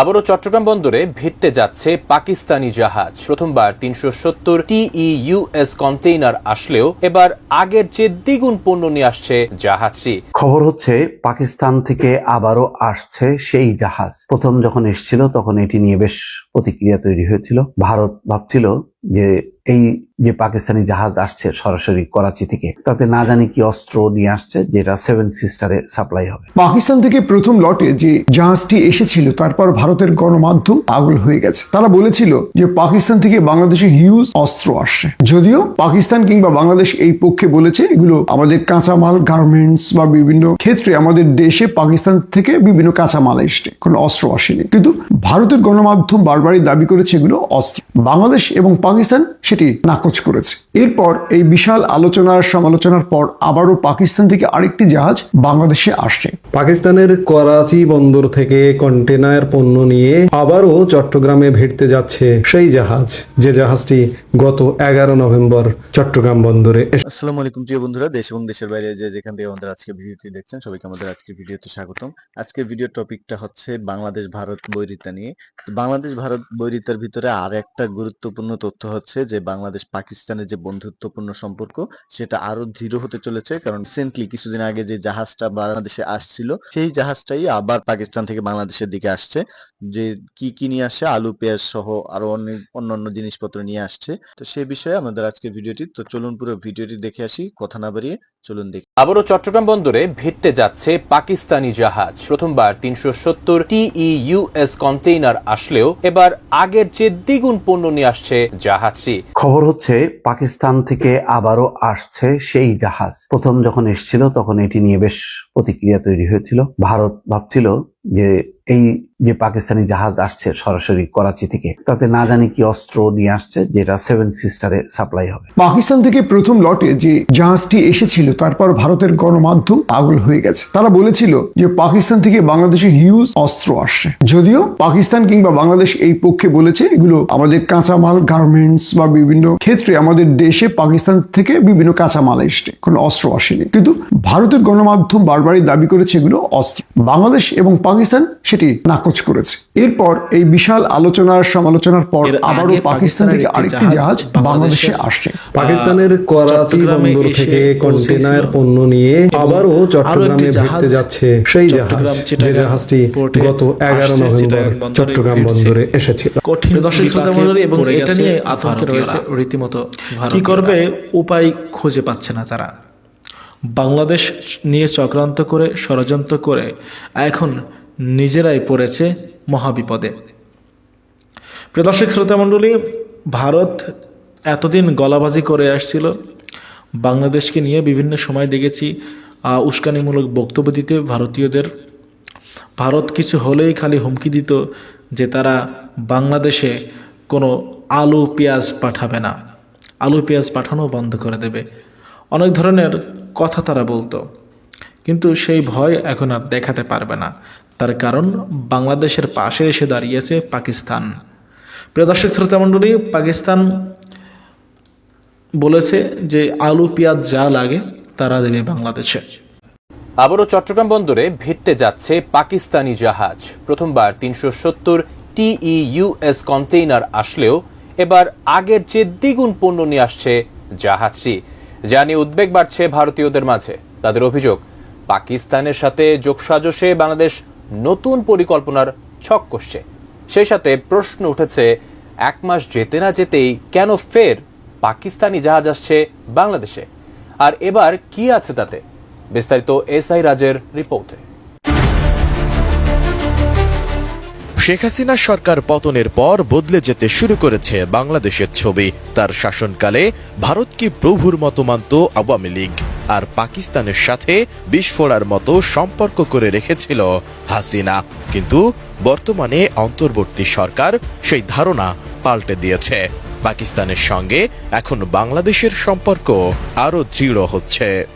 আবারও চট্টগ্রাম বন্দরে ভিড়তে যাচ্ছে পাকিস্তানি জাহাজ। প্রথমবার তিনশো সত্তর টিইউএস কন্টেইনার আসলেও এবার আগের চেয়ে দ্বিগুণ পণ্য নিয়ে আসছে জাহাজটি। খবর হচ্ছে, পাকিস্তান থেকে আবারও আসছে সেই জাহাজ। প্রথম যখন এসছিল, তখন এটি নিয়ে বেশ প্রতিক্রিয়া তৈরি হয়েছিল। ভারত ভাবছিল যে এই যে পাকিস্তানি জাহাজ আসছে সরাসরি করাচি থেকে, তাতে না জানি কি অস্ত্র নিয়ে আসছে যেটা সেভেন সিস্টারে সাপ্লাই হবে। পাকিস্তান থেকে প্রথম লটে যে জাহাজটি এসেছিল, তারপর ভারতের গণমাধ্যম পাগল হয়ে গেছে। তারা বলেছিল যে পাকিস্তান থেকে বাংলাদেশে হিউজ অস্ত্র আসছে। যদিও পাকিস্তান কিংবা বাংলাদেশ এই পক্ষে বলেছে, এগুলো আমাদের কাঁচামাল গার্মেন্টস বা বিভিন্ন ক্ষেত্রে আমাদের দেশে পাকিস্তান থেকে বিভিন্ন কাঁচামাল এসছে। কোনো অস্ত্র আসেনি। কিন্তু ভারতের গণমাধ্যম বারবারই দাবি করেছে এগুলো অস্ত্র। বাংলাদেশ এবং পাকিস্তান সেটি নাকচ করেছে। এরপর এই বিশাল আলোচনার সমালোচনার পর আবারও পাকিস্তান থেকে আরেকটি জাহাজ বাংলাদেশে আসছে। পাকিস্তানের করাচি বন্দর থেকে কন্টেনার পণ্য নিয়ে আবারও চট্টগ্রামে ভিড়তে যাচ্ছে সেই জাহাজ। যে জাহাজটি গত এগারো নভেম্বর চট্টগ্রাম বন্দরে আসসালামু আলাইকুম প্রিয় বন্ধুরা দেশ এবং দেশের বাইরে যে যেখান থেকে আমাদের আজকে ভিডিওটি দেখছেন সবাইকে আমাদের আজকে ভিডিওতে স্বাগতম। আজকে ভিডিও টপিকটা হচ্ছে বাংলাদেশ ভারত বৈরিতা নিয়ে। বাংলাদেশ ভারত বৈরিতার ভিতরে আর একটা গুরুত্বপূর্ণ তথ্য হচ্ছে যে, বাংলাদেশ পাকিস্তানের যে বন্ধুত্বপূর্ণ সম্পর্ক, সেটা আরও দৃঢ় হতে চলেছে। কারণ রিসেন্টলি কিছুদিন আগে যে জাহাজটা বাংলাদেশে আসছিল, সেই জাহাজটাই আবার পাকিস্তান থেকে বাংলাদেশের দিকে আসছে। যে কি কি নিয়ে আসছে, আলু, পেঁয়াজ সহ আরও অনেক অন্যান্য জিনিসপত্র নিয়ে আসছে। তো সে বিষয়ে আমাদের আজকের ভিডিওটি, তো চলুন পুরো ভিডিওটি দেখে আসি। কথা না বাড়িয়ে চলুন দেখি। আবারও চট্টগ্রাম বন্দরে ভিড়তে যাচ্ছে পাকিস্তানি জাহাজ। প্রথমবার তিনশো সত্তর টিইউএস কন্টেইনার আসলেও এবার আগের যে দ্বিগুণ পণ্য নিয়ে আসছে জাহাজটি। খবর হচ্ছে, পাকিস্তান থেকে আবারও আসছে সেই জাহাজ। প্রথম যখন এসছিল, তখন এটি নিয়ে বেশ প্রতিক্রিয়া তৈরি হয়েছিল। ভারত ভাবছিল যে এই যে পাকিস্তানি জাহাজ আসছে সরাসরি করাচি থেকে, তাতে না জানি কি অস্ত্র নিয়ে আসছে যেটা সেভেন সিস্টারে সাপ্লাই হবে। পাকিস্তান থেকে প্রথম লটে যে জাহাজটি এসেছিল, তারপর ভারতের গণমাধ্যম পাগল হয়ে গেছে। তারা বলেছিল যে পাকিস্তান থেকে বাংলাদেশে হিউজ অস্ত্র আসছে। যদিও পাকিস্তান কিংবা বাংলাদেশ এই পক্ষে বলেছে, এগুলো আমাদের কাঁচামাল গার্মেন্টস বা বিভিন্ন ক্ষেত্রে আমাদের দেশে পাকিস্তান থেকে বিভিন্ন কাঁচামাল এসছে। কোনো অস্ত্র আসেনি। কিন্তু ভারতের গণমাধ্যম বারবারই দাবি করেছে এগুলো অস্ত্র। বাংলাদেশ এবং পাকিস্তান সেটি নাকচ করেছে। এরপর এই বিশাল আলোচনার সমালোচনার পর আবারও পাকিস্তান থেকে আরেকটি জাহাজ বাংলাদেশে আসছে। পাকিস্তানের করাচি বন্দর থেকে কন্টেনার পণ্য নিয়ে আবারও চট্টগ্রামে ভিড়তে যাচ্ছে সেই জাহাজ। যে জাহাজটি গত এগারো নভেম্বর চট্টগ্রাম বন্দরে এসেছিল। কঠিন দর্শক শ্রোতা বিপাকে এবং এটা নিয়ে আতঙ্কে রয়েছে রীতিমতো কি করবে উপায় খুঁজে পাচ্ছে না তারা। বাংলাদেশ নিয়ে চক্রান্ত করে ষড়যন্ত্র করে এখন নিজেরাই পড়েছে মহাবিপদে। প্রিয় দর্শক, শ্রোতা মণ্ডলী, ভারত এতদিন গলাবাজি করে আসছিল। বাংলাদেশকে নিয়ে বিভিন্ন সময় দেখেছি উস্কানিমূলক বক্তব্য দিতে ভারতীয়দের। ভারত কিছু হলেই খালি হুমকি দিত যে তারা বাংলাদেশে কোনো আলু পেঁয়াজ পাঠাবে না। আলু পেঁয়াজ পাঠানো বন্ধ করে দেবে। অনেক ধরনের কথা তারা বলতো। কিন্তু সেই ভয় এখন আর দেখাতে পারবে না। তার কারণ বাংলাদেশের পাশে এসে দাঁড়িয়েছে পাকিস্তান। প্রিয় দর্শক শ্রোতা মণ্ডলী, পাকিস্তান বলেছে যে আলু, পেঁয়াজ যা লাগে তারা দেবে বাংলাদেশে। আবারও চট্টগ্রাম বন্দরে ভিড়তে যাচ্ছে পাকিস্তানি জাহাজ। প্রথমবার তিনশো সত্তর টিইউএস কন্টেইনার আসলেও এবার আগের চেয়ে দ্বিগুণ পণ্য নিয়ে আসছে জাহাজটি। যা নিয়ে উদ্বেগ বাড়ছে ভারতীয়দের মাঝে। তাদের অভিযোগ, পাকিস্তানের সাথে যোগসাজশে বাংলাদেশ নতুন পরিকল্পনার ছক কষছে। সেই সাথে প্রশ্ন উঠেছে, এক মাস যেতে না যেতেই কেন ফের পাকিস্তানি জাহাজ আসছে বাংলাদেশে? আর এবার কি আছে তাতে? বিস্তারিত এস আই রাজের রিপোর্টে। শেখ হাসিনা সরকার পতনের পর বদলে যেতে শুরু করেছে বাংলাদেশের ছবি। তার শাসনকালে ভারতকে প্রভুর মতো মানত আওয়ামী লীগ? আর পাকিস্তানের সাথে বিস্ফোরার মতো সম্পর্ক করে রেখেছিল হাসিনা। কিন্তু বর্তমানে অন্তর্বর্তী সরকার সেই ধারণা পাল্টে দিয়েছে। পাকিস্তানের সঙ্গে এখন বাংলাদেশের সম্পর্ক আরও দৃঢ় হচ্ছে।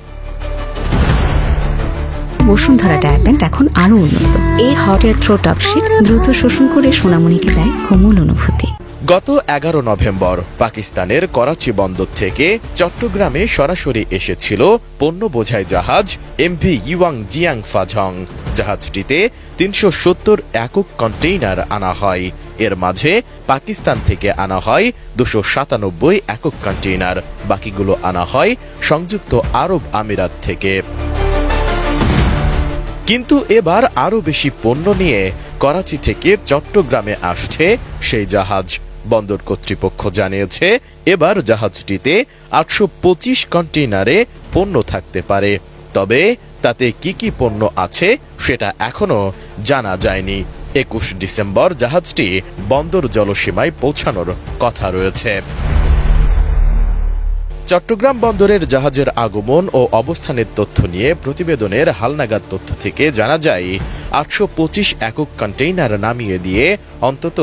বসুন্ধরা ডায়াপেন্ট এখন আরও উন্নত। এই হট এয়ার থ্রো টপ শীত দ্রুত শোষণ করে সোনামণিকে দেয় কোমল অনুভূতি। গত এগারো নভেম্বর পাকিস্তানের করাচি বন্দর থেকে চট্টগ্রামে সরাসরি এসেছিল পণ্য বোঝাই জাহাজ এমভি ইউয়াং জিয়াং ফাঝং। জাহাজটিতে তিনশো সত্তর একক কন্টেইনার আনা হয়। এর মাঝে পাকিস্তান থেকে আনা হয় দুশো সাতানব্বই একক কন্টেইনার। বাকিগুলো আনা হয় সংযুক্ত আরব আমিরাত থেকে। কিন্তু এবার আরও বেশি পণ্য নিয়ে করাচি থেকে চট্টগ্রামে আসছে সেই জাহাজ। বন্দর কর্তৃপক্ষ জানিয়েছে, এবার জাহাজটিতে আটশো পঁচিশ কন্টেইনারে পণ্য থাকতে পারে। তবে তাতে কি কি পণ্য আছে সেটা এখনও জানা যায়নি। একুশ ডিসেম্বর জাহাজটি বন্দর জলসীমায় পৌঁছানোর কথা রয়েছে। চট্টগ্রাম বন্দরের জাহাজের আগমন ও অবস্থানের তথ্য নিয়ে প্রতিবেদনের হালনাগাদ তথ্য থেকে জানা যায়, আটশো পঁচিশ একক কন্টেইনার নামিয়ে দিয়ে অন্তত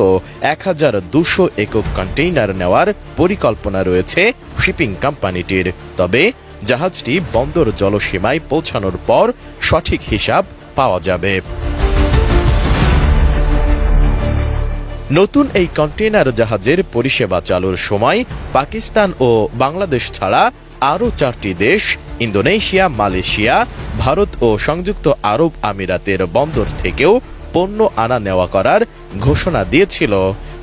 এক হাজার দুশো একক কন্টেইনার নেওয়ার পরিকল্পনা রয়েছে শিপিং কোম্পানিটির। তবে জাহাজটি বন্দর জলসীমায় পৌঁছানোর পর সঠিক হিসাব পাওয়া যাবে। নতুন এই কন্টেইনার জাহাজের পরিষেবা চালুর সময় পাকিস্তান ও বাংলাদেশ ছাড়া আরও চারটি দেশ, ইন্দোনেশিয়া, মালয়েশিয়া, ভারত ও সংযুক্ত আরব আমিরাতের বন্দর থেকেও পণ্য আনা নেওয়া করার ঘোষণা দিয়েছিল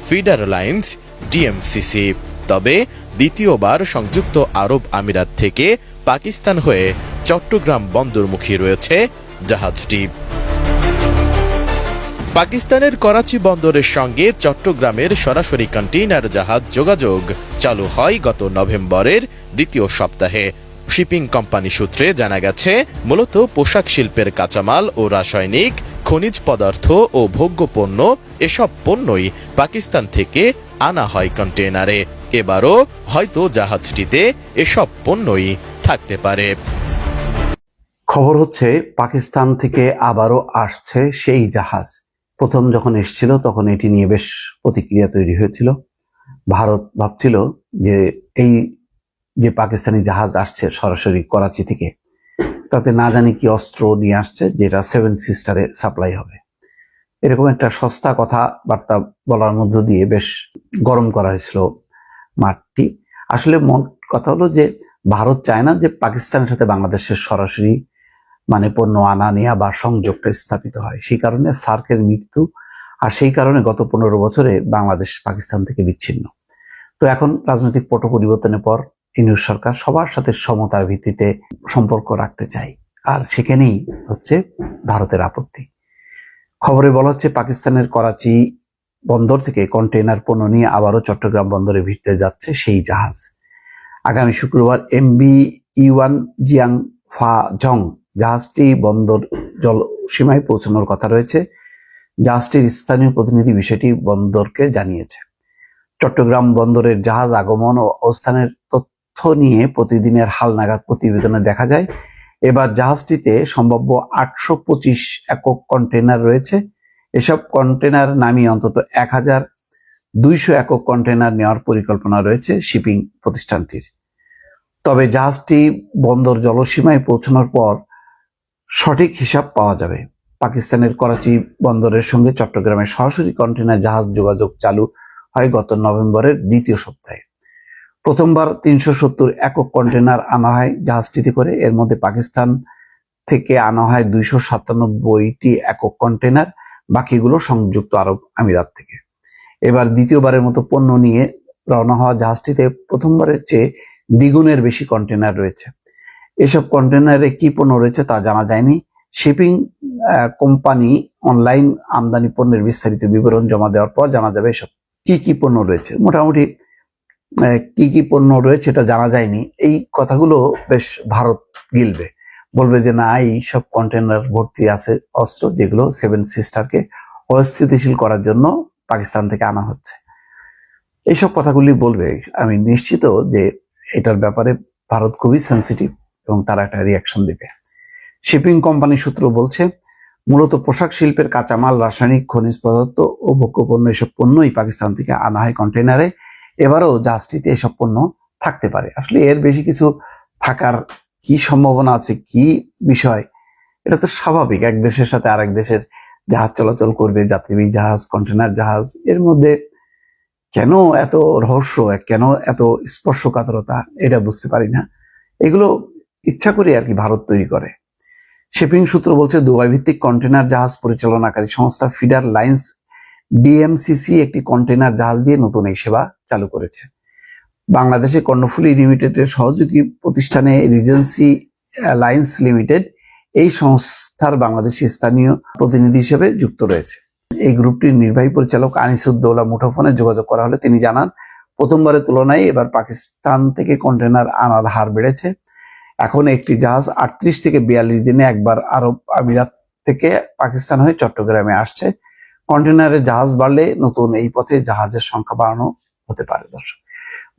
ফিডার লাইন্স ডিএমসিসি। তবে দ্বিতীয়বার সংযুক্ত আরব আমিরাত থেকে পাকিস্তান হয়ে চট্টগ্রাম বন্দরমুখী রয়েছে জাহাজটি। পাকিস্তানের করাচি বন্দরের সঙ্গে চট্টগ্রামের সরাসরি কন্টেইনার জাহাজ যোগাযোগ চালু হয় গত নভেম্বরের দ্বিতীয় সপ্তাহে। শিপিং কোম্পানি সূত্রে জানা গেছে, মূলত পোশাক শিল্পের কাঁচামাল ও রাসায়নিক, খনিজ পদার্থ ও ভোগ্যপণ্য এসব পণ্যই পাকিস্তান থেকে আনা হয় কন্টেইনারে। এবারও হয়তো জাহাজটিতে এসব পণ্যই থাকতে পারে। খবর হচ্ছে, পাকিস্তান থেকে আবারও আসছে সেই জাহাজ। প্রথম যখন এসেছিল, তখন এটি নিয়ে বেশ প্রতিক্রিয়া তৈরি হয়েছিল। ভারত ভাবছিল যে এই যে পাকিস্তানি জাহাজ আসছে সরাসরি করাচি থেকে, তাতে না জানি কি অস্ত্র নিয়ে আসছে, যেটা সেভেন সিস্টারে সাপ্লাই হবে। এরকম একটা সস্তা কথাবার্তা বলার মধ্য দিয়ে বেশ গরম করা হয়েছিল মাঠটি। আসলে মন কথা হলো যে, ভারত চায় না যে পাকিস্তানের সাথে বাংলাদেশের সরাসরি মানে পণ্য আনা, নেয়া বা সংযোগটা স্থাপিত হয়। সেই কারণে সার্কের মৃত্যু আর সেই কারণে গত পনেরো বছরে বাংলাদেশ পাকিস্তান থেকে বিচ্ছিন্ন। তো এখন রাজনৈতিক পট পরিবর্তনের পর ইউনিয়ন সরকার সবার সাথে সমতার ভিত্তিতে সম্পর্ক রাখতে চায়। আর সেখানেই হচ্ছে ভারতের আপত্তি। খবরে বলা হচ্ছে, পাকিস্তানের করাচি বন্দর থেকে কন্টেইনার পণ্য নিয়ে আবারও চট্টগ্রাম বন্দরে ভিড়তে যাচ্ছে সেই জাহাজ। আগামী শুক্রবার এমবি ইউয়ান জিয়াং ফা জং জাহাজটি বন্দর জল সীমায় পৌঁছানোর কথা রয়েছে। জাহাজটির স্থানীয় প্রতিনিধি বিষয়টি বন্দরকে জানিয়েছে। চট্টগ্রাম বন্দরের জাহাজ আগমন ও অবস্থানের তথ্য নিয়ে প্রতিদিনের হালনাগাদ প্রতিবেদনে দেখা যায়, এবার জাহাজটিতে সম্ভাব্য আটশো পঁচিশ একক কন্টেনার রয়েছে। এসব কন্টেনার নামিয়ে অন্তত এক হাজার দুইশো একক কন্টেনার নেওয়ার পরিকল্পনা রয়েছে শিপিং প্রতিষ্ঠানটির। তবে জাহাজটি বন্দর জলসীমায় পৌঁছানোর পর সঠিক হিসাব পাওয়া যাবে। পাকিস্তানের করাচি বন্দরের সঙ্গে চট্টগ্রামের সরাসরি কন্টেনার জাহাজ যোগাযোগ চালু হয় গত নভেম্বরের দ্বিতীয় সপ্তাহে। প্রথমবার তিনশো সত্তর একক কন্টেনার আনা হয় জাহাজটিতে করে। এর মধ্যে পাকিস্তান থেকে আনা হয় দুইশো সাতানব্বইটি একক কন্টেনার বাকিগুলো সংযুক্ত আরব আমিরাত থেকে। এবার দ্বিতীয়বারের মতো পণ্য নিয়ে রওনা হওয়া জাহাজটিতে প্রথমবারের চেয়ে দ্বিগুণের বেশি কন্টেনার রয়েছে। এসব কন্টেনারে কি পণ্য রয়েছে তা জানা যায়নি। শিপিং কোম্পানি অনলাইন আমদানি পণ্যের বিস্তারিত বিবরণ জমা দেওয়ার পর জানা যাবে এসব কি কি পণ্য রয়েছে। মোটামুটি কি কি পণ্য রয়েছে এটা জানা যায়নি। এই কথাগুলো বেশ ভারত গিলবে। বলবে যে, না, এই সব কন্টেনার ভর্তি আছে অস্ত্র যেগুলো সেভেন সিস্টারকে অস্থিতিশীল করার জন্য পাকিস্তান থেকে আনা হচ্ছে। এইসব কথাগুলি বলবে। আমি নিশ্চিত যে এটার ব্যাপারে ভারত খুবই সেন্সিটিভ এবং তারা একটা রিয়াকশন দিবে শিপিং কোম্পানি সূত্র বলছে, মূলত পোশাক শিল্পের কাঁচামাল, রাসায়নিক খনিজ পদার্থ ও ভোগ্যপণ্য এসব পণ্যই পাকিস্তান থেকে আনা হয় কন্টেনারে এবারও জাহাজটিতে এসব পণ্য থাকতে পারে। আসলে এর বেশি কিছু থাকার কি সম্ভাবনা আছে, কি বিষয়, এটা তো স্বাভাবিক। এক দেশের সাথে আরেক দেশের জাহাজ চলাচল করবে, যাত্রীবাহী জাহাজ কন্টেনার জাহাজ, এর মধ্যে কেন এত রহস্য, কেন এত স্পর্শকাতরতা, এটা বুঝতে পারি না। এগুলো ইচ্ছা করে আর কি ভারত তৈরি করে। শিপিং সূত্র বলছে দুবাই ভিত্তিক কন্টেনার জাহাজ পরিচালনাকারী সংস্থা ফিডার লাইন্স ডিএমসিসি একটি কন্টেনার জাহাজ দিয়ে নতুন এই সেবা চালু করেছে। বাংলাদেশে কর্ণফুলী লিমিটেডের সহযোগী প্রতিষ্ঠানে রিজেন্সি লাইন্স লিমিটেড এই সংস্থার বাংলাদেশি স্থানীয় প্রতিনিধি হিসেবে যুক্ত রয়েছে। এই গ্রুপটির নির্বাহী পরিচালক আনিসুদ্দৌলা মুঠোফোনে যোগাযোগ করা হলে তিনি জানান, প্রথমবারের তুলনায় এবার পাকিস্তান থেকে কন্টেনার আনার হার বেড়েছে। এখন একটি জাহাজ আটত্রিশ থেকে বিয়াল্লিশ দিনে একবার আরব আমিরাত থেকে পাকিস্তান হয়ে চট্টগ্রামে আসছে। কন্টেনারের জাহাজ বাড়লে নতুন এই পথে জাহাজের সংখ্যা বাড়ানো হতে পারে, দর্শক।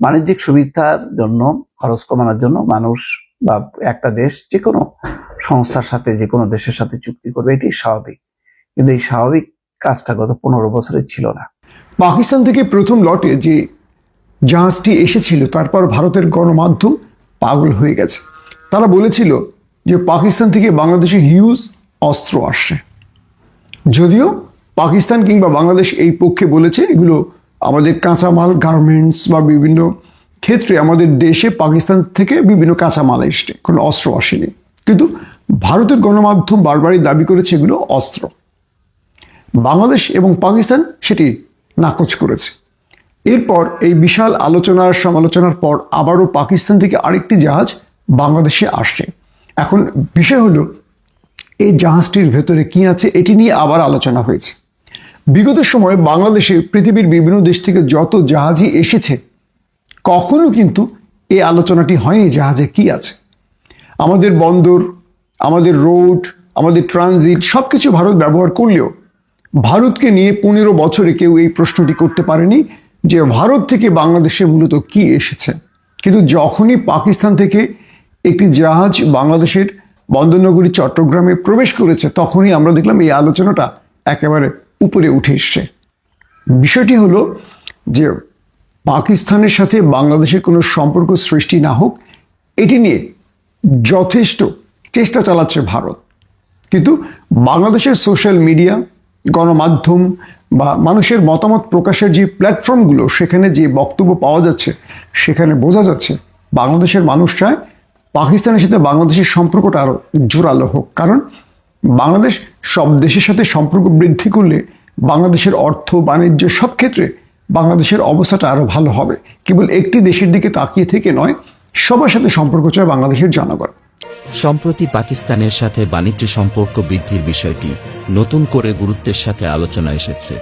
বাণিজ্যিক সুবিধার জন্য, খরচ কমানোর জন্য মানুষ বা একটা দেশ যে কোনো সংস্থার সাথে যে কোনো দেশের সাথে চুক্তি করবে, এটি স্বাভাবিক। কিন্তু এই স্বাভাবিক কাজটা গত পনেরো বছরে ছিল না। পাকিস্তান থেকে প্রথম লটে যে জাহাজটি এসেছিল, তারপর ভারতের গণমাধ্যম পাগল হয়ে গেছে। তারা বলেছিল যে পাকিস্তান থেকে বাংলাদেশে হিউজ অস্ত্র আসছে। যদিও পাকিস্তান কিংবা বাংলাদেশ এই পক্ষে বলেছে, এগুলো আমাদের কাঁচামাল গার্মেন্টস বা বিভিন্ন ক্ষেত্রে আমাদের দেশে পাকিস্তান থেকে বিভিন্ন কাঁচামাল এসছে, কোনো অস্ত্র আসেনি। কিন্তু ভারতের গণমাধ্যম বারবারই দাবি করেছে এগুলো অস্ত্র। বাংলাদেশ এবং পাকিস্তান সেটি নাকচ করেছে। এরপর এই বিশাল আলোচনার সমালোচনার পর আবারও পাকিস্তান থেকে আরেকটি জাহাজ বাংলাদেশে আসছে। এখন বিষয় হলো, এই জাহাজটির ভেতরে কি আছে এটি নিয়ে আবার আলোচনা হয়েছে। বিগত সময়ে বাংলাদেশে পৃথিবীর বিভিন্ন দেশ থেকে যত জাহাজই এসেছে, কখনো কিন্তু এই আলোচনাটি হয়নি জাহাজে কি আছে। আমাদের বন্দর, আমাদের রোড, আমাদের ট্রানজিট সব কিছু ভারত ব্যবহার করলেও, ভারতকে নিয়ে পনেরো বছরে কেউ এই প্রশ্নটি করতে পারেনি যে ভারত থেকে বাংলাদেশে মূলত কি এসেছে। কিন্তু যখনই পাকিস্তান থেকে একটি জাহাজ বাংলাদেশের বন্দরনগরী, চট্টগ্রামে প্রবেশ করেছে, তখনই আমরা দেখলাম এই আলোচনাটা একেবারে উপরে উঠে এসছে। বিষয়টি হলো যে পাকিস্তানের সাথে বাংলাদেশের কোনো সম্পর্ক সৃষ্টি না হোক, এটি নিয়ে যথেষ্ট চেষ্টা চালাচ্ছে ভারত। কিন্তু বাংলাদেশের সোশ্যাল মিডিয়া, গণমাধ্যম বা মানুষের মতামত প্রকাশের যে প্ল্যাটফর্মগুলো, সেখানে যে বক্তব্য পাওয়া যাচ্ছে, সেখানে বোঝা যাচ্ছে বাংলাদেশের মানুষ চায় পাকিস্তানের সাথে বাংলাদেশের সম্পর্কটা আরও জোরালো হোক। কারণ বাংলাদেশ সব দেশের সাথে সম্পর্ক বৃদ্ধি করলে বাংলাদেশের অর্থ, বাণিজ্য সব ক্ষেত্রে বাংলাদেশের অবস্থাটা আরও ভালো হবে। কেবল একটি দেশের দিকে তাকিয়ে থেকে নয়, সবার সাথে সম্পর্ক চায় বাংলাদেশের জনগণ। সম্প্রতি পাকিস্তানের সাথে বাণিজ্য সম্পর্ক বৃদ্ধির বিষয়টি নতুন করে গুরুত্বের সাথে আলোচনা এসেছে।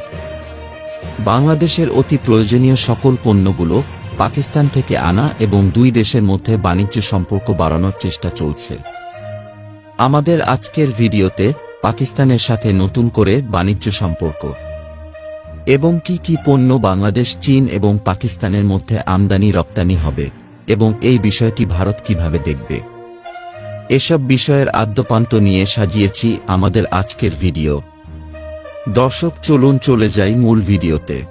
বাংলাদেশের অতি প্রয়োজনীয় সকল পণ্যগুলো পাকিস্তান থেকে আনা এবং দুই দেশের মধ্যে বাণিজ্য সম্পর্ক বাড়ানোর চেষ্টা চলছে। আমাদের আজকের ভিডিওতে পাকিস্তানের সাথে নতুন করে বাণিজ্য সম্পর্ক এবং কি কি পণ্য বাংলাদেশ, চীন এবং পাকিস্তানের মধ্যে আমদানি, রপ্তানি হবে এবং এই বিষয়টি ভারত কীভাবে দেখবে। এসব বিষয়ের আদ্যপান্ত নিয়ে সাজিয়েছি আমাদের আজকের ভিডিও। দর্শক, চলুন চলে যাই মূল ভিডিওতে।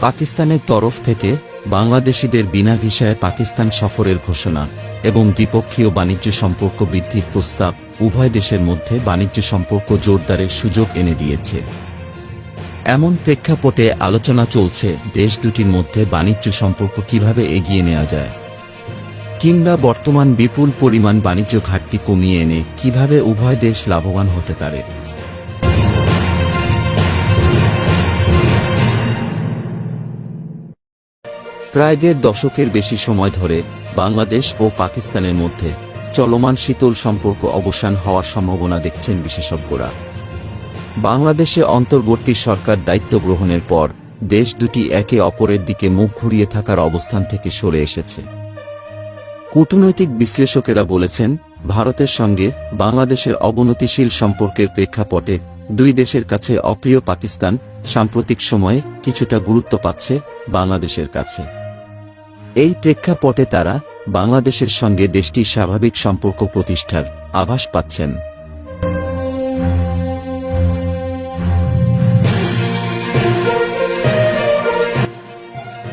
পাকিস্তানের তরফ থেকে বাংলাদেশিদের বিনা ভিসায় পাকিস্তান সফরের ঘোষণা এবং দ্বিপক্ষীয় বাণিজ্য সম্পর্ক বৃদ্ধির প্রস্তাব উভয় দেশের মধ্যে বাণিজ্য সম্পর্ক জোরদারের সুযোগ এনে দিয়েছে। এমন প্রেক্ষাপটে আলোচনা চলছে দেশ দুটির মধ্যে বাণিজ্য সম্পর্ক কীভাবে এগিয়ে নেওয়া যায়। কিংবা বর্তমান বিপুল পরিমাণ বাণিজ্য ঘাটতি কমিয়ে এনে কীভাবে উভয় দেশ লাভবান হতে পারে। প্রায় দেড় দশকের বেশি সময় ধরে বাংলাদেশ ও পাকিস্তানের মধ্যে চলমান শীতল সম্পর্ক অবসান হওয়ার সম্ভাবনা দেখছেন বিশেষজ্ঞরা। বাংলাদেশে অন্তর্বর্তী সরকার দায়িত্ব গ্রহণের পর দেশ দুটি একে অপরের দিকে মুখ ঘুরিয়ে থাকার অবস্থান থেকে সরে এসেছে। কূটনৈতিক বিশ্লেষকেরা বলেছেন, ভারতের সঙ্গে বাংলাদেশের অবনতিশীল সম্পর্কের প্রেক্ষাপটে দুই দেশের কাছে অপ্রিয় পাকিস্তান সাম্প্রতিক সময়ে কিছুটা গুরুত্ব পাচ্ছে বাংলাদেশের কাছে। এই প্রেক্ষাপটে তারা বাংলাদেশের সঙ্গে দেশটির স্বাভাবিক সম্পর্ক প্রতিষ্ঠার আভাস পাচ্ছেন।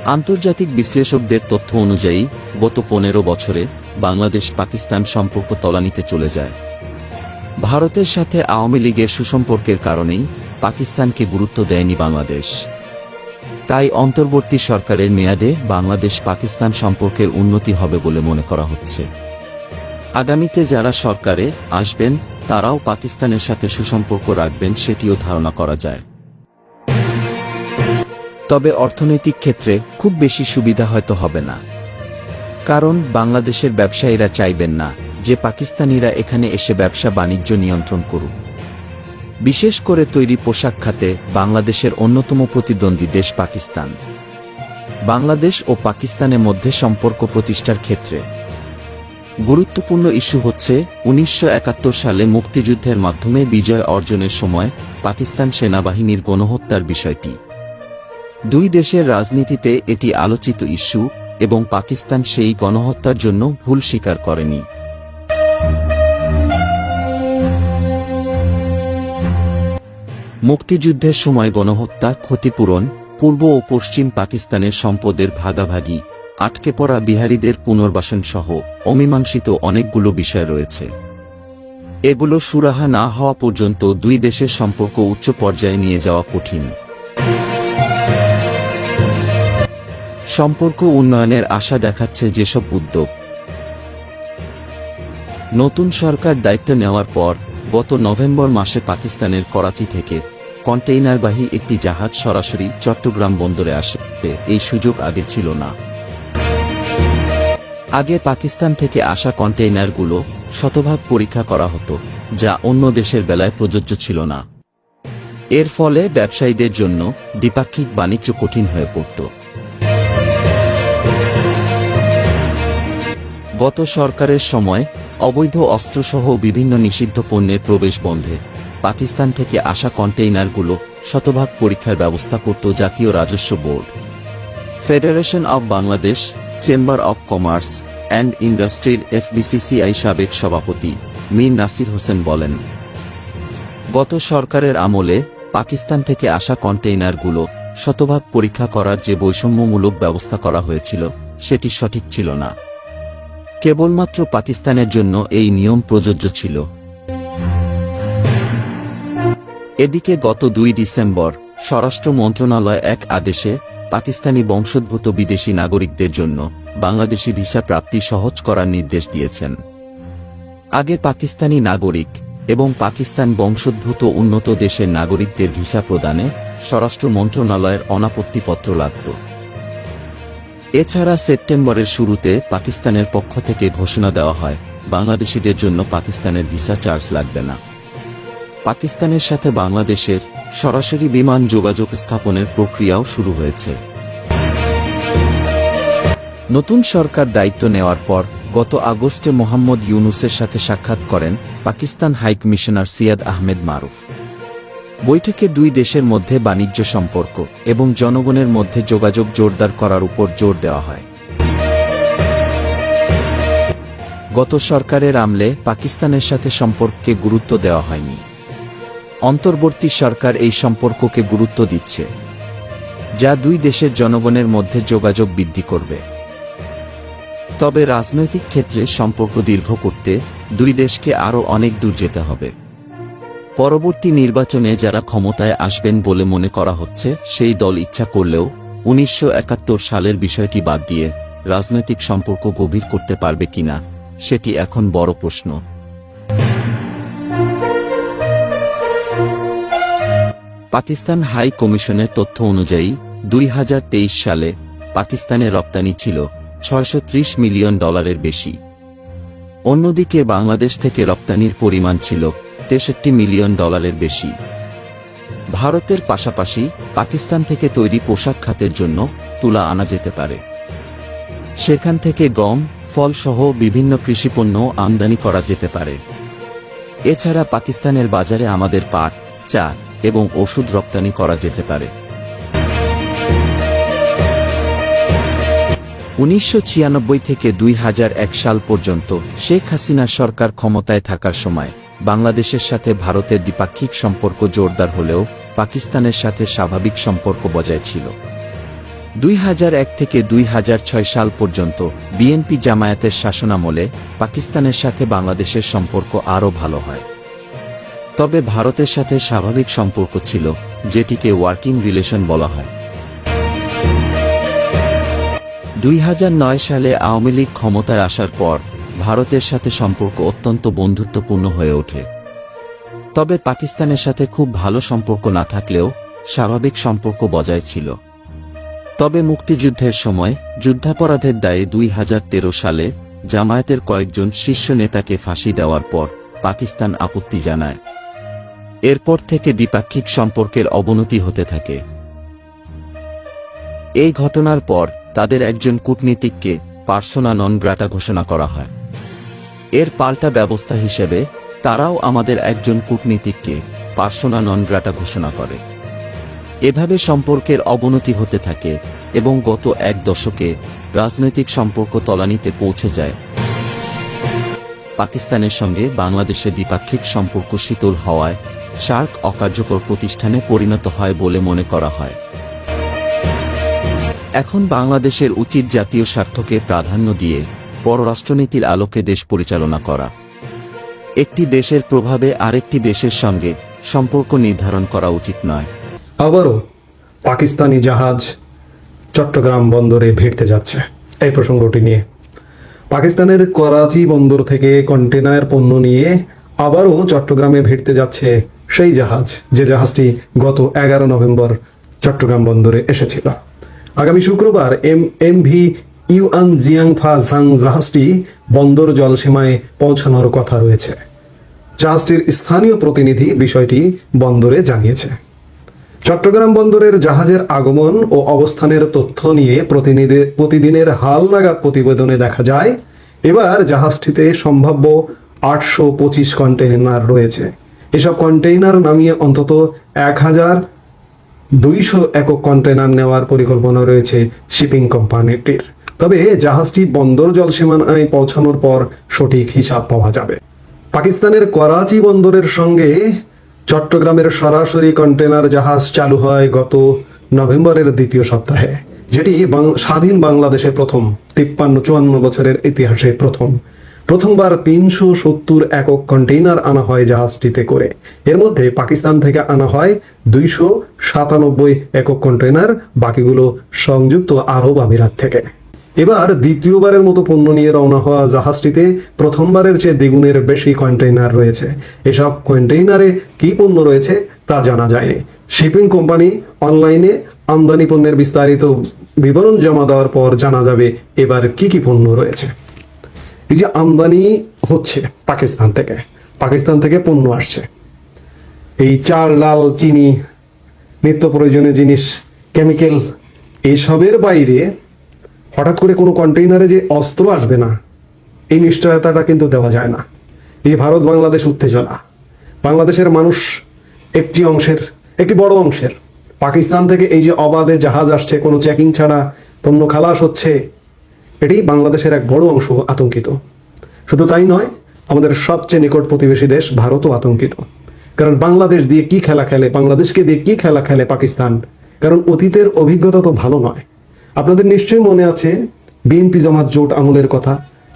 আন্তর্জাতিক বিশ্লেষকদের তথ্য অনুযায়ী, গত পনেরো বছরে বাংলাদেশ পাকিস্তান সম্পর্ক তলানিতে চলে যায়। ভারতের সাথে আওয়ামী লীগের সুসম্পর্কের কারণেই পাকিস্তানকে গুরুত্ব দেয়নি বাংলাদেশ। তাই অন্তর্বর্তী সরকারের মেয়াদে বাংলাদেশ পাকিস্তান সম্পর্কের উন্নতি হবে বলে মনে করা হচ্ছে। আগামীতে যারা সরকারে আসবেন, তারাও পাকিস্তানের সাথে সুসম্পর্ক রাখবেন সেটিও ধারণা করা যায়। তবে অর্থনৈতিক ক্ষেত্রে খুব বেশি সুবিধা হয়তো হবে না। কারণ বাংলাদেশের ব্যবসায়ীরা চাইবেন না যে পাকিস্তানিরা এখানে এসে ব্যবসা বাণিজ্য নিয়ন্ত্রণ করুক। বিশেষ করে তৈরি পোশাক খাতে বাংলাদেশের অন্যতম প্রতিদ্বন্দ্বী দেশ পাকিস্তান। বাংলাদেশ ও পাকিস্তানের মধ্যে সম্পর্ক প্রতিষ্ঠার ক্ষেত্রে গুরুত্বপূর্ণ ইস্যু হচ্ছে উনিশশো একাত্তর সালে মুক্তিযুদ্ধের মাধ্যমে বিজয় অর্জনের সময় পাকিস্তান সেনাবাহিনীর গণহত্যার বিষয়টি। দুই দেশের রাজনীতিতে এটি আলোচিত ইস্যু এবং পাকিস্তান সেই গণহত্যার জন্য ভুল স্বীকার করেনি। মুক্তিযুদ্ধের সময় গণহত্যা, ক্ষতিপূরণ, পূর্ব ও পশ্চিম পাকিস্তানের সম্পদের ভাগাভাগি, আটকে পড়া বিহারীদের পুনর্বাসন সহ অমীমাংসিত অনেকগুলো বিষয় রয়েছে। এগুলো সুরাহা না হওয়া পর্যন্ত দুই দেশের সম্পর্ক উচ্চ পর্যায়ে নিয়ে যাওয়া কঠিন। সম্পর্ক উন্নয়নের আশা দেখাচ্ছে যেসব উদ্যোগ। নতুন সরকার দায়িত্ব নেওয়ার পর গত নভেম্বর মাসে পাকিস্তানের করাচি থেকে কন্টেইনারবাহী একটি জাহাজ সরাসরি চট্টগ্রাম বন্দরে আসে। এই সুযোগ আগে ছিল না। আগে পাকিস্তান থেকে আসা কন্টেইনারগুলো শতভাগ পরীক্ষা করা হতো, যা অন্য দেশের বেলায় প্রযোজ্য ছিল না। এর ফলে ব্যবসায়ীদের জন্য দ্বিপাক্ষিক বাণিজ্য কঠিন হয়ে পড়ত। গত সরকারের সময় অবৈধ অস্ত্রসহ বিভিন্ন নিষিদ্ধ পণ্যের প্রবেশ বন্ধে পাকিস্তান থেকে আসা কন্টেইনারগুলো শতভাগ পরীক্ষার ব্যবস্থা করত জাতীয় রাজস্ব board. Federation of Bangladesh, chamber of commerce and ইন্ডাস্ট্রির এফবিসিসিআই সাবেক সভাপতি মীর নাসির হোসেন বলেন, গত সরকারের আমলে পাকিস্তান থেকে আসা কন্টেইনারগুলো শতভাগ পরীক্ষা করার যে বৈষম্যমূলক ব্যবস্থা করা হয়েছিল, সেটি সঠিক ছিল না। কেবলমাত্র পাকিস্তানের জন্য এই নিয়ম প্রযোজ্য ছিল। এদিকে গত দুই ডিসেম্বর, স্বরাষ্ট্র মন্ত্রণালয় এক আদেশে পাকিস্তানি বংশোদ্ভূত বিদেশি নাগরিকদের জন্য বাংলাদেশি ভিসা প্রাপ্তি সহজ করার নির্দেশ দিয়েছেন। আগে পাকিস্তানি নাগরিক এবং পাকিস্তান বংশোদ্ভূত উন্নত দেশের নাগরিকদের ভিসা প্রদানে স্বরাষ্ট্র মন্ত্রণালয়ের অনাপত্তিপত্র লাগত। এছাড়া সেপ্টেম্বরের শুরুতে পাকিস্তানের পক্ষ থেকে ঘোষণা দেওয়া হয়, বাংলাদেশিদের জন্য পাকিস্তানের ভিসা চার্জ লাগবে না। পাকিস্তানের সাথে বাংলাদেশের সরাসরি বিমান যোগাযোগ স্থাপনের প্রক্রিয়াও শুরু হয়েছে। নতুন সরকার দায়িত্ব নেওয়ার পর গত আগস্টে মোহাম্মদ ইউনুসের সাথে সাক্ষাৎ করেন পাকিস্তান হাইকমিশনার সিয়াদ আহমেদ মারুফ। বৈঠকে দুই দেশের মধ্যে বাণিজ্য সম্পর্ক এবং জনগণের মধ্যে যোগাযোগ জোরদার করার উপর জোর দেওয়া হয়। গত সরকারের আমলে পাকিস্তানের সাথে সম্পর্ককে গুরুত্ব দেওয়া হয়নি। অন্তর্বর্তী সরকার এই সম্পর্ককে গুরুত্ব দিচ্ছে, যা দুই দেশের জনগণের মধ্যে যোগাযোগ বৃদ্ধি করবে। তবে রাজনৈতিক ক্ষেত্রে সম্পর্ক দীর্ঘ করতে দুই দেশকে আরও অনেক দূর যেতে হবে। পরবর্তী নির্বাচনে যারা ক্ষমতায় আসবেন বলে মনে করা হচ্ছে, সেই দল ইচ্ছা করলেও উনিশশো একাত্তর সালের বিষয়টি বাদ দিয়ে রাজনৈতিক সম্পর্ক গভীর করতে পারবে কিনা, সেটি এখন বড় প্রশ্ন। পাকিস্তান হাই কমিশনের তথ্য অনুযায়ী, দুই হাজার তেইশ সালে পাকিস্তানের রপ্তানি ছিল ছয়শো ত্রিশ মিলিয়ন ডলারের বেশি। অন্যদিকে বাংলাদেশ থেকে রপ্তানির পরিমাণ ছিল তেষট্টি মিলিয়ন ডলারের বেশি। ভারতের পাশাপাশি পাকিস্তান থেকে তৈরি পোশাক খাতের জন্য তুলা আনা যেতে পারে। সেখান থেকে গম, ফলসহ বিভিন্ন কৃষিপণ্য আমদানি করা যেতে পারে। এছাড়া পাকিস্তানের বাজারে আমাদের পাট, চা এবং ওষুধ রপ্তানি করা যেতে পারে। উনিশশো ছিয়ানব্বই থেকে দুই হাজার এক সাল পর্যন্ত শেখ হাসিনা সরকার ক্ষমতায় থাকার সময় বাংলাদেশের সাথে ভারতের দ্বিপাক্ষিক সম্পর্ক জোরদার হলেও পাকিস্তানের সাথে স্বাভাবিক সম্পর্ক বজায় ছিল। দুই হাজার এক থেকে দুই হাজার ছয় সাল পর্যন্ত বিএনপি জামায়াতের শাসনামলে পাকিস্তানের সাথে বাংলাদেশের সম্পর্ক আরও ভালো হয়। তবে ভারতের সাথে স্বাভাবিক সম্পর্ক ছিল, যেটিকে ওয়ার্কিং রিলেশন বলা হয়। দুই হাজার নয় সালে আওয়ামী লীগ ক্ষমতায় আসার পর, ভারতের সাথে সম্পর্ক অত্যন্ত বন্ধুত্বপূর্ণ হয়ে ওঠে। তবে পাকিস্তানের সাথে খুব ভালো সম্পর্ক না থাকলেও, স্বাভাবিক সম্পর্ক বজায় ছিল। তবে মুক্তিযুদ্ধের সময়, যুদ্ধাপরাধের দায়ে দুই হাজার তেরো সালে, জামায়াতের কয়েকজন শীর্ষ নেতাকে ফাঁসি দেওয়ার পর, পাকিস্তান আপত্তি জানায়। এরপর থেকে দ্বিপাক্ষিক সম্পর্কের অবনতি হতে থাকে। এই ঘটনার পর তাদের একজন কূটনীতিককে পার্সোনা নন গ্রাটা ঘোষণা করা হয়। এর পাল্টা ব্যবস্থা হিসেবে তারাও আমাদের একজন কূটনীতিককে পার্সোনা নন গ্রাটা ঘোষণা করে। এভাবে সম্পর্কের অবনতি হতে থাকে এবং গত এক দশকে রাজনৈতিক সম্পর্ক তলানিতে পৌঁছে যায়। পাকিস্তানের সঙ্গে বাংলাদেশের দ্বিপাক্ষিক সম্পর্ক শীতল হওয়ায় সার্ক অকার্যকর প্রতিষ্ঠানে পরিণত হয় বলে মনে করা হয়। এখন বাংলাদেশের উচিত জাতীয় স্বার্থকে প্রাধান্য দিয়ে পররাষ্ট্রনীতির আলোকে দেশ পরিচালনা করা। একটি দেশের প্রভাবে আরেকটি দেশের সঙ্গে সম্পর্ক নির্ধারণ করা উচিত নয়। আবারও পাকিস্তানি জাহাজ চট্টগ্রাম বন্দরে ভিড়তে যাচ্ছে। এই প্রসঙ্গটি নিয়ে পাকিস্তানের করাচি বন্দর থেকে কন্টেনার পণ্য নিয়ে আবারও চট্টগ্রামে ভিড়তে যাচ্ছে সেই জাহাজ, যে জাহাজটি গত এগারো নভেম্বর চট্টগ্রাম বন্দরে এসেছিল। আগামী শুক্রবার M M V Yuan Xiangfa Zhan জাহাজটি বন্দর জলসীমায় পৌঁছানোর কথা রয়েছে। জাহাজটির স্থানীয় প্রতিনিধি বিষয়টি বন্দরে জানিয়েছে। চট্টগ্রাম বন্দরের জাহাজের আগমন ও অবস্থানের তথ্য নিয়ে প্রতিনিধি, প্রতিদিনের হাল নাগাদ প্রতিবেদনে দেখা যায়, এবার জাহাজটিতে সম্ভাব্য আটশো পঁচিশ কন্টেনার রয়েছে। এসব কন্টেইনার নামিয়ে অন্তত এক হাজার দুইশো একক কন্টেনার নেওয়ার পরিকল্পনা রয়েছে শিপিং কোম্পানিটির তবে জাহাজটি বন্দর জলসীমানায় পৌঁছানোর পর সঠিক হিসাব পাওয়া যাবে। পাকিস্তানের করাচি বন্দরের সঙ্গে চট্টগ্রামের সরাসরি কন্টেনার জাহাজ চালু হয় গত নভেম্বরের দ্বিতীয় সপ্তাহে, যেটি স্বাধীন বাংলাদেশে প্রথম, তিপ্পান্ন চুয়ান্ন বছরের ইতিহাসে প্রথম। প্রথমবার তিনশো সত্তর একক কন্টেইনার আনা হয় জাহাজটিতে করে। এর মধ্যে পাকিস্তান থেকে আনা হয় দুইশো সাতানব্বই একক কন্টেইনার, বাকিগুলো সংযুক্ত আরব আমিরাত থেকে। এবার দ্বিতীয়বারের মতো পণ্য নিয়ে রওনা হওয়া জাহাজটিতে প্রথমবারের চেয়ে দ্বিগুণের বেশি কন্টেইনার রয়েছে। এসব কন্টেইনারে কি পণ্য রয়েছে তা জানা যায়নি। শিপিং কোম্পানি অনলাইনে আমদানি পণ্যের বিস্তারিত বিবরণ জমা দেওয়ার পর জানা যাবে এবার কি কি পণ্য রয়েছে। এই যে আমদানি হচ্ছে পাকিস্তান থেকে পাকিস্তান থেকে পণ্য আসছে। এই চাল, ডাল, চিনি, নিত্য প্রয়োজনীয় জিনিস, কেমিক্যাল, এসবের বাইরে হঠাৎ করে কোনো কন্টেইনারে যে অস্ত্র আসবে না, এই নিশ্চয়তাটা কিন্তু দেওয়া যায় না। এই যে ভারত, বাংলাদেশ উত্তেজনা, বাংলাদেশের মানুষ একটি অংশের, একটি বড় অংশের, পাকিস্তান থেকে এই যে অবাধে জাহাজ আসছে, কোনো চেকিং ছাড়া, পণ্য খালাস হচ্ছে এটি বাংলাদেশের এক বড় অংশ আতঙ্কিত। শুধু তাই নয়, আমাদের সবচেয়ে নিকট প্রতিবেশী দেশ ভারতও আতঙ্কিত। কারণ বাংলাদেশ দিয়ে কি খেলা খেলে, বাংলাদেশকে দিয়ে কি খেলা খেলে পাকিস্তান? কারণ অতীতের অভিজ্ঞতা তো ভালো নয়। আপনাদের নিশ্চয়ই মনে আছে, বিএনপি জামাত জোট আমলের কথা,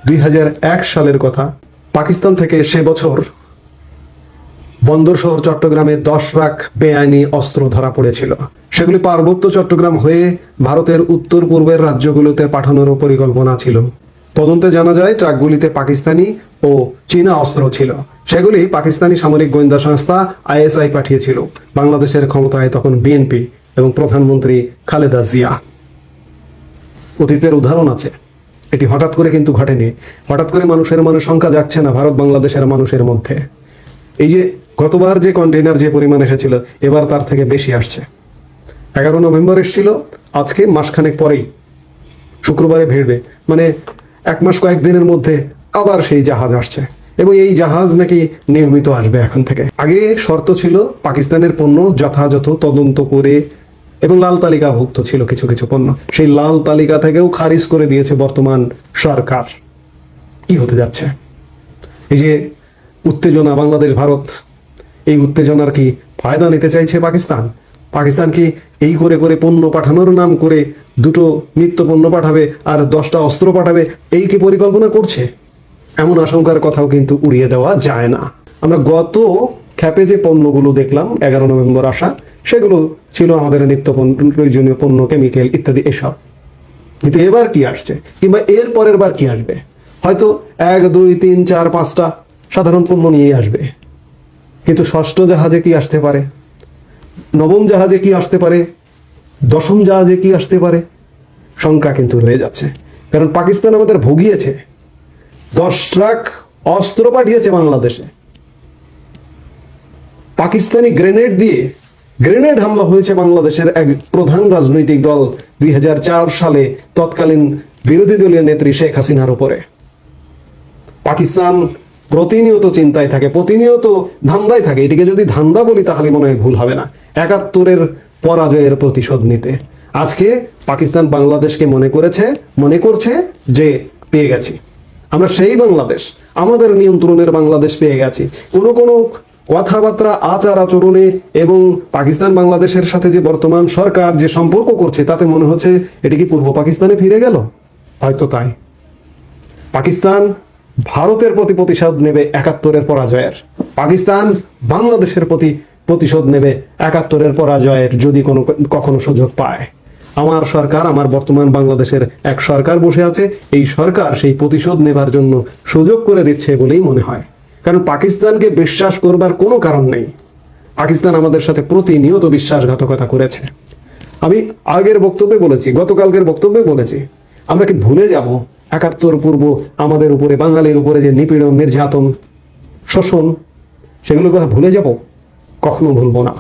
দুই হাজার এক সালের কথা। পাকিস্তান থেকে সে বছর বন্দর শহর চট্টগ্রামে দশ লাখ বেআইনি অস্ত্র ধরা পড়েছিল। সেগুলি পার্বত্য চট্টগ্রাম হয়ে ভারতের উত্তর পূর্বের রাজ্যগুলোতে পাঠানোরও পরিকল্পনা ছিল। তদন্তে জানা যায়, ট্রাকগুলিতে পাকিস্তানি ও চীনা অস্ত্র ছিল। সেগুলি পাকিস্তানি সামরিক গোয়েন্দা সংস্থা আইএসআই পাঠিয়েছিল। বাংলাদেশের ক্ষমতায় তখন বিএনপি এবং প্রধানমন্ত্রী খালেদা জিয়া। অতীতের উদাহরণ আছে। এটি হঠাৎ করে কিন্তু ঘটেনি। হঠাৎ করে মানুষের মনে সংখ্যা যাচ্ছে না ভারত বাংলাদেশের মানুষের মধ্যে। এই যে গতবার যে কন্টেইনার যে পরিমাণ এসেছিল, এবার তার থেকে বেশি আসছে। এগারো নভেম্বর এসেছিল, আজকে মাসখানেক পরেই শুক্রবারে ভিড়বে। মানে এক মাস কয়েকদিনের মধ্যে আবার সেই জাহাজ আসছে এবং এই জাহাজ নাকি নিয়মিত আসবে এখন থেকে। আগে শর্ত ছিল পাকিস্তানের পণ্য যথাযথ তদন্ত করে এবং লাল তালিকাভুক্ত ছিল কিছু কিছু পণ্য। সেই লাল তালিকা থেকেও খারিজ করে দিয়েছে বর্তমান সরকার। কি হতে যাচ্ছে? এই যে উত্তেজনা বাংলাদেশ ভারত এই উত্তেজনার কি ফায়দা নিতে চাইছে পাকিস্তান? পাকিস্তান কি এই করে করে পণ্য পাঠানোর নাম করে দুটো নিত্য পণ্য পাঠাবে আর দশটা অস্ত্র পাঠাবে, এই কি পরিকল্পনা করছে? এমন আশঙ্কার কথাও কিন্তু উড়িয়ে দেওয়া যায় না। আমরা গত খ্যাপে যে পণ্যগুলো দেখলাম, এগারো নভেম্বর আসা, সেগুলো ছিল আমাদের নিত্য পণ্য- প্রয়োজনীয় পণ্য, কেমিক্যাল ইত্যাদি এসব। কিন্তু এবার কি আসছে? কিংবা এর পরের বার কি আসবে? হয়তো এক, দুই, তিন, চার, পাঁচটা সাধারণ পণ্য নিয়েই আসবে। কিন্তু ষষ্ঠ জাহাজে কি আসতে পারে? নবম জাহাজে কি আসতে পারে? দশম জাহাজে কি আসতে পারে? শঙ্কা কিন্তু রয়ে যাচ্ছে। কারণ পাকিস্তান আমাদের ভুগিয়েছে। দশ ট্রাক অস্ত্র পাঠিয়েছে বাংলাদেশে। পাকিস্তানি গ্রেনেড দিয়ে গ্রেনেড হামলা হয়েছে বাংলাদেশের এক প্রধান রাজনৈতিক দল দুই হাজার চার সালে তৎকালীন বিরোধী দলীয় নেত্রী শেখ হাসিনার উপরে। পাকিস্তান প্রতিনিয়ত চিন্তায় থাকে, প্রতিনিয়ত ধান্দায় থাকে। এটিকে যদি ধান্দা বলি তাহলে মনে হয় ভুল হবে না। একাত্তরের পরাজয়ের প্রতিশোধ নিতে। আজকে পাকিস্তান বাংলাদেশকে মনে করেছে, মনে করছে যে পেয়ে গেছি। আমরা সেই বাংলাদেশ, আমাদের নিয়ন্ত্রণের বাংলাদেশ পেয়ে গেছি। কোনো কোনো কথাবার্তা, আচার আচরণে এবং পাকিস্তান বাংলাদেশের সাথে যে বর্তমান সরকার যে সম্পর্ক করছে, তাতে মনে হচ্ছে এটি কি পূর্ব পাকিস্তানে ফিরে গেল? হয়তো তাই। পাকিস্তান ভারতের প্রতি প্রতিশোধ নেবে একাত্তরের পরাজয়ের। পাকিস্তান বাংলাদেশের প্রতি প্রতিশোধ নেবে। একাত্তরের পরাজয়ের যদি কোনো কখনো সুযোগ পায়। আমার সরকার, আমার বর্তমান বাংলাদেশের এক সরকার বসে আছে। এই সরকার সেই প্রতিশোধ নেবার জন্য সুযোগ করে দিচ্ছে বলেই মনে হয়। কারণ পাকিস্তানকে বিশ্বাস করবার কোনো কারণ নেই। পাকিস্তান আমাদের সাথে প্রতিনিয়ত বিশ্বাসঘাতকতা করেছে। আমি আগের বক্তব্যে বলেছি, গতকালকের বক্তব্যে বলেছি, আমরা কি ভুলে যাব? একাত্তর পূর্ব আমাদের উপরে, বাঙালির উপরে যে নিপীড়ন, নির্যাতন, শোষণ, সেগুলোর কথা ভুলে যাব? কখনো ভুলবো না।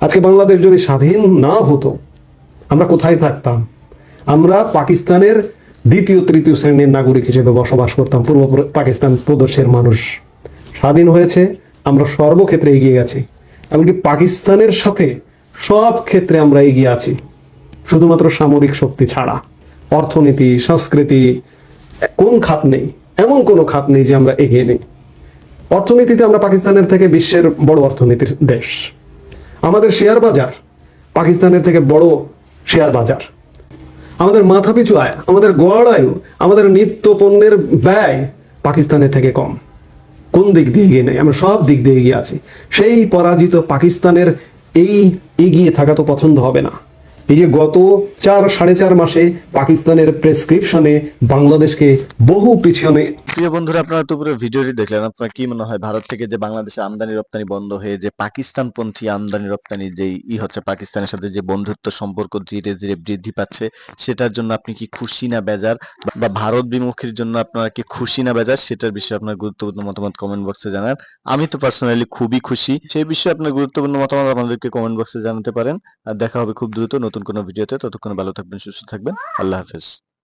আজকে বাংলাদেশ যদি স্বাধীন না হতো, আমরা কোথায় থাকতাম? আমরা পাকিস্তানের দ্বিতীয়, তৃতীয় শ্রেণির নাগরিক হিসেবে বসবাস করতাম, পূর্ব পাকিস্তান প্রদেশের মানুষ। স্বাধীন হয়েছে, আমরা সর্বক্ষেত্রে এগিয়ে গেছি। এমনকি পাকিস্তানের সাথে সব ক্ষেত্রে আমরা এগিয়ে আছি। শুধুমাত্র সামরিক শক্তি ছাড়া। অর্থনীতি, সংস্কৃতি, কোন খাত নেই? এমন কোনো খাত নেই যে আমরা এগিয়ে নেই। অর্থনীতিতে আমরা পাকিস্তানের থেকে বিশ্বের বড় অর্থনীতির দেশ। আমাদের শেয়ার বাজার পাকিস্তানের থেকে বড় শেয়ার বাজার। আমাদের মাথাপিছু আয়, আমাদের গড় আয়ু, আমাদের নিত্য পণ্যের ব্যয় পাকিস্তানের থেকে কম। কোন দিক দিয়ে এগিয়ে নেই? আমরা সব দিক দিয়ে এগিয়ে আছি। সেই পরাজিত পাকিস্তানের এই এগিয়ে থাকা তো পছন্দ হবে না। এই যে গত চার, সাড়ে চার মাসে পাকিস্তানের প্রেসক্রিপশনে বাংলাদেশকে বহু পিছনে প্রিয় বন্ধুরা, আপনারা তো পুরো ভিডিওটি দেখলেন। আপনার কি মনে হয়, ভারত থেকে যে বাংলাদেশে আমদানি রপ্তানি বন্ধ হয়ে যে পাকিস্তানপন্থী আমদানি রপ্তানি যে ই হচ্ছে পাকিস্তানের সাথে যে বন্ধুত্ব সম্পর্ক ধীরে ধীরে বৃদ্ধি পাচ্ছে, সেটার জন্য আপনি কি খুশি না বেজার? বা ভারত বিমুখীর জন্য আপনারা কি খুশি না বেজার? সেটার বিষয়ে আপনার গুরুত্বপূর্ণ মতামত কমেন্ট বক্সে জানান। আমি তো পার্সোনালি খুবই খুশি। সেই বিষয়ে আপনার গুরুত্বপূর্ণ মতামত আমাদেরকে কমেন্ট বক্সে জানাতে পারেন। আর দেখা হবে খুব দ্রুত নতুন কোনো ভিডিওতে। ততক্ষণ ভালো থাকবেন, সুস্থ থাকবেন। আল্লাহ হাফেজ।